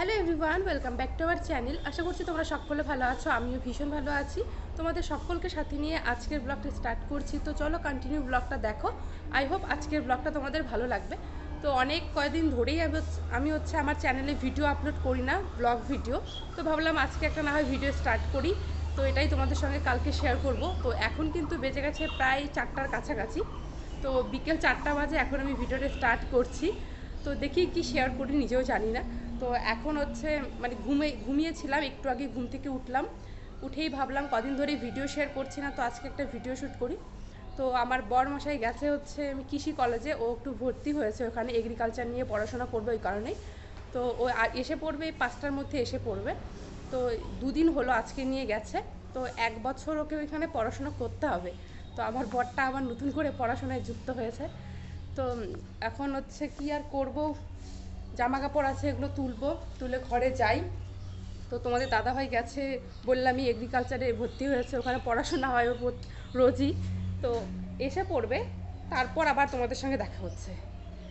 Hello everyone welcome back to our channel আশা করছি তোমরা সকলে ভালো আছো, আমিও ভীষণ ভালো আছি। তোমাদের সকলকে সাথে নিয়ে আজকের ব্লগটা স্টার্ট করছি। তো চলো কন্টিনিউ ব্লগটা দেখো। আই হোপ আজকের ব্লগটা তোমাদের ভালো লাগবে। তো অনেক কয়দিন ধরেই আমি হচ্ছে- আমি হচ্ছে আমার চ্যানেলে ভিডিও আপলোড করি না ব্লগ ভিডিও তো ভাবলাম আজকে একটা না হয় ভিডিও স্টার্ট করি। তো এটাই তোমাদের সঙ্গে কালকে শেয়ার করব। তো এখন কিন্তু বেজে গেছে প্রায় চারটার কাছাকাছি। তো বিকেল চারটা বাজে, এখন আমি ভিডিওটা স্টার্ট করছি। তো দেখি কি শেয়ার করি, নিজেও জানি না। তো এখন হচ্ছে মানে ঘুমে, ঘুমিয়েছিলাম, একটু আগে ঘুম থেকে উঠলাম। উঠেই ভাবলাম কদিন ধরে ভিডিও শেয়ার করছি না, তো আজকে একটা ভিডিও শ্যুট করি। তো আমার বর মশাই গেছে হচ্ছে, আমি কৃষি কলেজে ও একটু ভর্তি হয়েছে ওখানে এগ্রিকালচার নিয়ে পড়াশোনা করবে ওই কারণেই। তো ও এসে পড়বে, এই পাঁচটার মধ্যে এসে পড়বে। তো দুদিন হলো আজকে নিয়ে গেছে। তো এক বছর ওকে ওইখানে পড়াশোনা করতে হবে। তো আমার বরটা আবার নতুন করে পড়াশোনায় যুক্ত হয়েছে। তো এখন হচ্ছে কি আর করব? জামা কাপড় আছে, এগুলো তুলবো, তুলে ঘরে যাই। তো তোমাদের দাদাভাই গেছে বললামই এগ্রিকালচারে ভর্তি হয়েছে, ওখানে পড়াশোনা হয় রোজই। তো এসে পড়বে, তারপর আবার তোমাদের সঙ্গে দেখা হচ্ছে।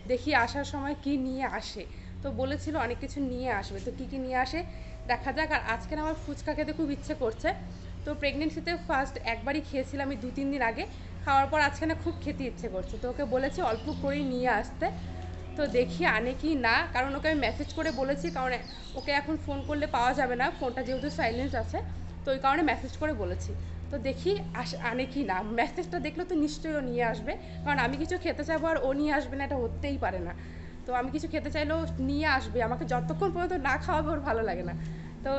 দেখি আসার সময় কি নিয়ে আসে। তো বলেছিল অনেক কিছু নিয়ে আসবে, তো কি কি নিয়ে আসে দেখা যাক। আর আজকে আমার ফুচকা খেতে খুব ইচ্ছে করছে। তো প্রেগনেন্সিতে ফার্স্ট একবারই খেয়েছিলাম আমি দু তিন দিন আগে, খাওয়ার পর আজকে না খুব খেতে ইচ্ছে করছে। তো ওকে বলেছি অল্প করেই নিয়ে আসতে। তো দেখি, আনে কি না। কারণ ওকে আমি মেসেজ করে বলেছি, কারণ ওকে এখন ফোন করলে পাওয়া যাবে না। ফোনটা যেহেতু সাইলেন্স আছে, তো ওই কারণে মেসেজ করে বলেছি। তো দেখি, আস, আনে কি না। মেসেজটা দেখলে তো নিশ্চয়ই ও নিয়ে আসবে। কারণ আমি কিছু খেতে চাইব আর ও নিয়ে আসবে না, এটা হতেই পারে না। তো আমি কিছু খেতে চাইলেও নিয়ে আসবে। আমাকে যতক্ষণ পর্যন্ত না খাওয়াবে, ওর ভালো লাগে না। তো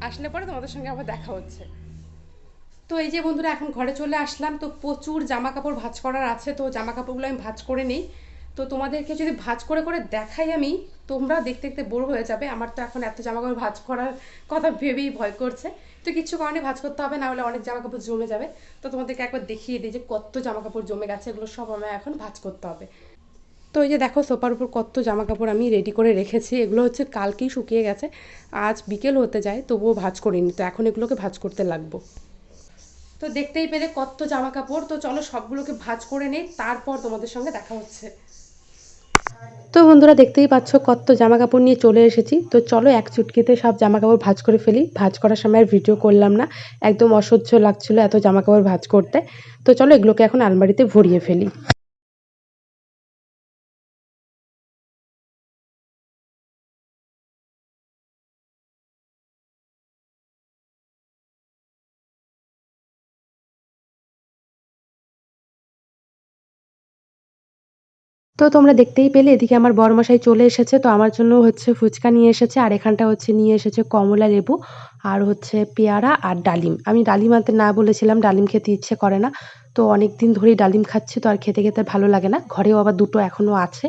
আসলে পরে তোমাদের সঙ্গে আবার দেখা হচ্ছে। তো এই যে বন্ধুরা, এখন ঘরে চলে আসলাম। তো প্রচুর জামা কাপড় ভাঁজ করার আছে। তো জামা কাপড়গুলো আমি ভাঁজ করে নিই। তো তোমাদেরকে যদি ভাঁজ করে করে দেখাই আমি, তোমরা দেখতে দেখতে বোর হয়ে যাবে। আমার তো এখন এত জামা কাপড় ভাঁজ করার কথা ভেবেই ভয় করছে। তো কিছু কারণে ভাঁজ করতে হবে, না হলে অনেক জামা কাপড় জমে যাবে। তো তোমাদেরকে একবার দেখিয়ে দিই যে কত জামা কাপড় জমে গেছে, এগুলো সব আমায় এখন ভাঁজ করতে হবে। তো এই যে দেখো, সোফার উপর কত জামা কাপড় আমি রেডি করে রেখেছি। এগুলো হচ্ছে কালকেই শুকিয়ে গেছে, আজ বিকেল হতে যায়, তবুও ভাঁজ করিনি। তো এখন এগুলোকে ভাঁজ করতে লাগবো। তো দেখতেই পেলে কত জামা কাপড় তো চলো সবগুলোকে ভাঁজ করে নেই, তারপর তোমাদের সঙ্গে দেখা হচ্ছে। তো বন্ধুরা দেখতেই পাচ্ছ কত জামা কাপড় নিয়ে চলে এসেছি। তো চলো এক চুটকিতে সব জামা কাপড় ভাজ করে ফেলি। ভাঁজ করার সময় আর ভিডিও করলাম না। একদম অসহ্য লাগছিল এত জামা কাপড় ভাঁজ করতে। তো চলো এগুলোকে এখন আলমারিতে ভরিয়ে ফেলি। তো তোমরা দেখতেই পেলে, এদিকে আমার বরমশাই চলে এসেছে, তো আমার জন্য হচ্ছে ফুচকা নিয়ে এসেছে, আর এখানটা হচ্ছে নিয়ে এসেছে কমলা লেবু, আর হচ্ছে পেয়ারা আর ডালিম। আমি ডালিম আনতে না বলেছিলাম, ডালিম খেতে ইচ্ছে করে না, তো অনেক দিন ধরেই ডালিম খাচ্ছি, তো আর খেতে খেতে ভালো লাগে না। ঘরেও আবার দুটো এখনও আছে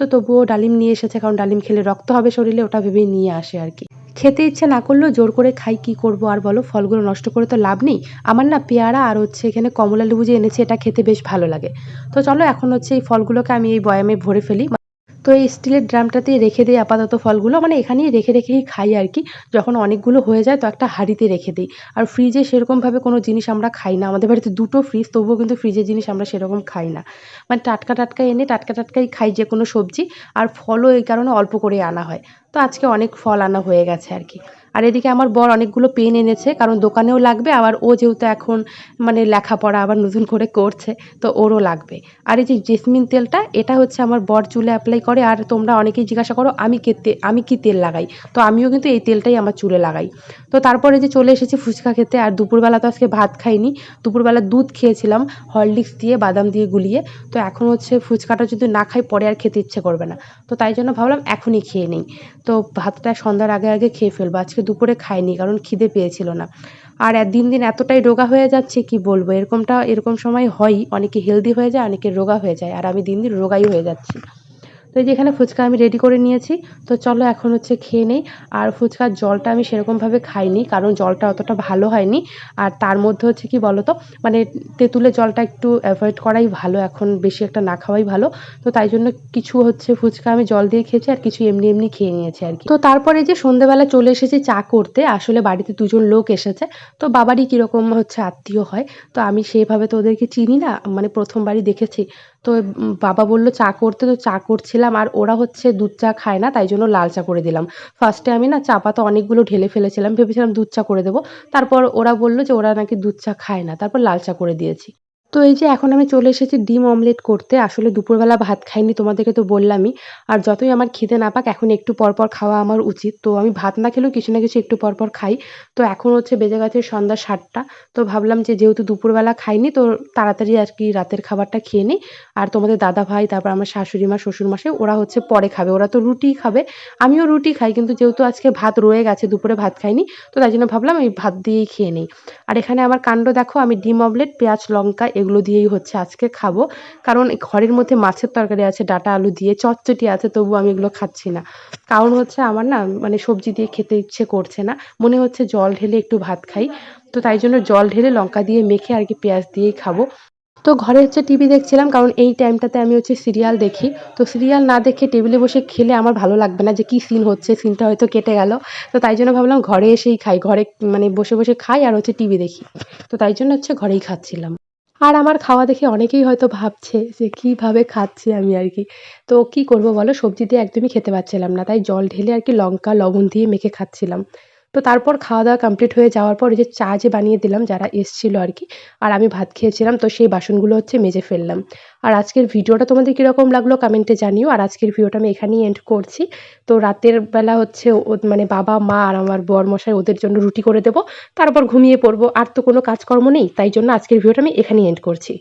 তো তবুও ডালিম নিয়ে এসেছে, কারণ ডালিম খেলে রক্ত হবে শরীরে, ওটা ভেবেই নিয়ে আসে আর কি। খেতে ইচ্ছে না করলেও জোর করে খাই, কি করব আর বলো? ফলগুলো নষ্ট করে তো লাভ নেই। আমার না পেয়ারা আর হচ্ছে এখানে কমলা লেবু যে এনেছে, এটা খেতে বেশ ভালো লাগে। তো চলো, এখন হচ্ছে এই ফলগুলোকে আমি এই বয়ামে ভরে ফেলি। তো এই স্টিলের ড্রামটাতে রেখে দিই আপাতত ফলগুলো। মানে এখানেই রেখে রেখেই খাই আর কি। যখন অনেকগুলো হয়ে যায় তো একটা হাঁড়িতে রেখে দিই। আর ফ্রিজে সেরকমভাবে কোনো জিনিস আমরা খাই না। আমাদের বাড়িতে দুটো ফ্রিজ, তবুও কিন্তু ফ্রিজের জিনিস আমরা সেরকম খাই না। মানে টাটকা টাটকা এনে টাটকা টাটকাই খাই যে কোনো সবজি। আর ফলও এই কারণে অল্প করে আনা হয়। তো আজকে অনেক ফল আনা হয়ে গেছে আর কি। আর এদিকে আমার বর অনেকগুলো পেন এনেছে, কারণ দোকানেও লাগবে, আবার ও যেহেতু এখন মানে লেখাপড়া আবার নতুন করে করছে, তো ওরও লাগবে। আর এই যে জেসমিন তেলটা, এটা হচ্ছে আমার বর চুলে অ্যাপ্লাই করে, আর তোমরা অনেকেই জিজ্ঞাসা করো, আমি কে আমি কি তেল লাগাই? তো আমিও কিন্তু এই তেলটাই আমার চুলে লাগাই। তো তারপরে যে চলে এসেছি ফুচকা খেতে, আর দুপুরবেলা তো আজকে ভাত খাইনি, দুপুরবেলা দুধ খেয়েছিলাম, হরলিক্স দিয়ে, বাদাম দিয়ে গুলিয়ে, তো এখন হচ্ছে ফুচকাটা যদি না খাই, পরে আর খেতে ইচ্ছে করবে না। তো তাই জন্য ভাবলাম এখনই খেয়ে নিই। তো ভাতটা সন্ধ্যার আগে আগে খেয়ে ফেলব। আজকে দুপুরে খাইনি, কারণ খিদে পেয়েছিল না। আর দিন দিন এতটাই রোগা হয়ে যাচ্ছে, কি বলব? এরকমটা, এরকম সময় হয়ই। অনেকে হেলদি হয়ে যায়, অনেকে রোগা হয়ে যায়। আর আমি দিন দিন রোগাই হয়ে যাচ্ছি। তো এই যে এখানে ফুচকা আমি রেডি করে নিয়েছি। তো চলো এখন হচ্ছে খেয়ে নেই। আর ফুচকার জলটা আমি সেরকমভাবে খাইনি, কারণ জলটা অতটা ভালো হয়নি। আর তার মধ্যে হচ্ছে কি বলো তো মানে তেঁতুলের জলটা একটু অ্যাভয়েড করাই ভালো, এখন বেশি একটা না খাওয়াই ভালো। তো তাই জন্য কিছু হচ্ছে ফুচকা আমি জল দিয়ে খেয়েছি, আর কিছু এমনি এমনি খেয়ে নিয়েছি আর কি। তো তারপরে যে সন্ধেবেলা চলে এসেছি চা করতে, আসলে বাড়িতে দুজন লোক এসেছে। তো বাবারই কীরকম হচ্ছে আত্মীয় হয়, তো আমি সেভাবে তো ওদেরকে চিনি না মানে প্রথমবারই দেখেছি। তো বাবা বলল, চা করতে তো চা করছিলাম, আর ওরা হচ্ছে দুধ চা খায় না, তাই জন্য লাল চা করে দিলাম। ফার্স্টে আমি না চা পাতা অনেকগুলো ঢেলে ফেলেছিলাম, ভেবেছিলাম দুধ চা করে দেবো। তারপর ওরা বলল যে, ওরা নাকি দুধ চা খায় না। তারপর লাল চা করে দিয়েছি। তো এই যে এখন আমি চলে এসেছি ডিম অমলেট করতে, আসলে দুপুরবেলা ভাত খাইনি, তোমাদেরকে তো বললামই। আর যতই আমার খিদে না পাক, এখন একটু পর পর খাওয়া আমার উচিত। তো আমি ভাত না খেলেও কিছু না কিছু একটু পর পর খাই। তো এখন হচ্ছে বেজে গেছে সন্ধ্যা সাতটা। তো ভাবলাম যে যেহেতু দুপুরবেলা খাইনি, তো তাড়াতাড়ি আর কি রাতের খাবারটা খেয়ে নিই। আর তোমাদের দাদা ভাই, তারপর আমার শাশুড়ি মা, শ্বশুর মশাই, ওরা হচ্ছে পরে খাবে। ওরা তো রুটিই খাবে। আমিও রুটি খাই, কিন্তু যেহেতু আজকে ভাত রয়ে গেছে, দুপুরে ভাত খাইনি, তো তাই জন্য ভাবলাম এই ভাত দিয়েই খেয়ে নিই। আর এখানে আমার কাণ্ড দেখো, আমি ডিম অমলেট, পেঁয়াজ, লঙ্কা এগুলো দিয়েই হচ্ছে আজকে খাব। কারণ ঘরের মধ্যে মাছের তরকারি আছে, ডাটা আলু দিয়ে চটচটি আছে তবু আমি এগুলো খাচ্ছি না। কারণ হচ্ছে আমার না মানে সবজি দিয়ে খেতে ইচ্ছে করছে না। মনে হচ্ছে জল ঢেলে একটু ভাত খাই। তো তাই জন্য জল ঢেলে লঙ্কা দিয়ে মেখে আর কি পেঁয়াজ দিয়েই খাব। তো ঘরে হচ্ছে টিভি দেখছিলাম, কারণ এই টাইমটাতে আমি হচ্ছে সিরিয়াল দেখি। তো সিরিয়াল না দেখে টেবিলে বসে খেলে আমার ভালো লাগবে না যে কি সিন হচ্ছে, সিনটা হয়তো কেটে গেল। তো তাই জন্য ভাবলাম ঘরে এসেই খাই, ঘরে মানে বসে বসে খাই আর হচ্ছে টিভি দেখি। তো তাই জন্য হচ্ছে ঘরেই খাচ্ছিলাম। আর আমার খাওয়া দেখে অনেকেই হয়তো ভাবছে যে কীভাবে খাচ্ছি আমি আর কি। তো কি করব বলো? সবজি দিয়ে একদমই খেতে পারছিলাম না। তাই জল ঢেলে আর কি লঙ্কা, লবণ দিয়ে মেখে খাচ্ছিলাম। তো তারপর খাওয়া দাওয়া কমপ্লিট হয়ে যাওয়ার পর ওই যে চা যে বানিয়ে দিলাম, যারা এসছিল আর কি, আর আমি ভাত খেয়েছিলাম, তো সেই বাসনগুলো হচ্ছে মেজে ফেললাম। আর আজকের ভিডিওটা তোমাদের কীরকম লাগল কমেন্টে জানিও, আর আজকের ভিডিওটা আমি এখানেই এন্ড করছি। তো রাতের বেলা হচ্ছে মানে বাবা, মা আর আমার বরমশাই ওদের জন্য রুটি করে দেবো, তারপর ঘুমিয়ে পড়ব। আর তো কোনো কাজকর্ম নেই, তাই জন্য আজকের ভিডিওটা আমি এখানেই এন্ড করছি।